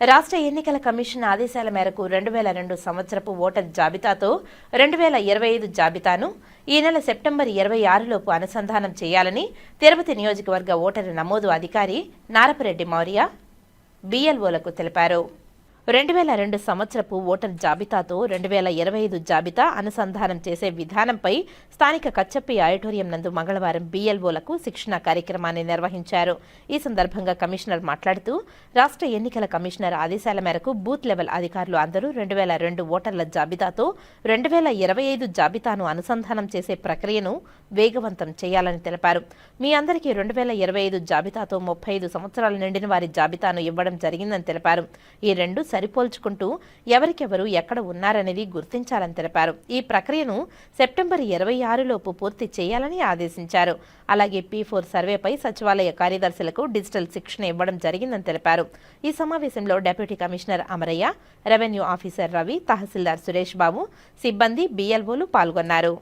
రాష్ట్ర ఎన్నికల కమిషన్ ఆదేశాల మేరకు రెండు వేల రెండు సంవత్సరపు ఓటర్ జాబితాతో రెండు వేల ఇరవై ఐదు జాబితాను ఈ నెల సెప్టెంబర్ ఇరవై ఆరులోపు అనుసంధానం చేయాలని తిరుపతి నియోజకవర్గ ఓటరు నమోదు అధికారి నారపరెడ్డి మౌర్య బిఎల్ఓలకు తెలిపారు. రెండు వేల రెండు సంవత్సరపు ఓటర్ జాబితాతో రెండు వేల ఇరవై ఐదు జాబితా అనుసంధానం చేసే విధానంపై స్థానిక కచ్చప్పి ఆడిటోరియం నందు మంగళవారం బీఎల్ఓలకు శిక్షణ కార్యక్రమాన్ని నిర్వహించారు. ఈ సందర్భంగా కమిషనర్ మాట్లాడుతూ రాష్ట్ర ఎన్నికల కమిషనర్ ఆదేశాల మేరకు బూత్ లెవెల్ అధికారులు అందరూ రెండు వేల రెండు ఓటర్ల జాబితాతో రెండు వేల ఇరవై ఐదు జాబితాను అనుసంధానం చేసే ప్రక్రియను వేగవంతం చేయాలని తెలిపారు. మీ అందరికీ రెండు వేల ఇరవై ఐదు జాబితాతో ముప్పై ఐదు సంవత్సరాలు నిండిన వారి జాబితాను ఇవ్వడం జరిగిందని తెలిపారు. ఈ రెండు సరిపోల్చుకుంటూ ఎవరికెవరు ఎక్కడ ఉన్నారనేది గుర్తించాలని తెలిపారు. ఈ ప్రక్రియను సెప్టెంబర్ ఇరవై ఆరులోపు పూర్తి చేయాలని ఆదేశించారు. అలాగే పీ ఫోర్ సర్వేపై సచివాలయ కార్యదర్శులకు డిజిటల్ శిక్షణ ఇవ్వడం జరిగిందని తెలిపారు. ఈ సమావేశంలో deputy commissioner Amaraiah revenue officer Ravi tahsildar Suresh Babu సిబ్బంది బిఎల్ఓలు పాల్గొన్నారు.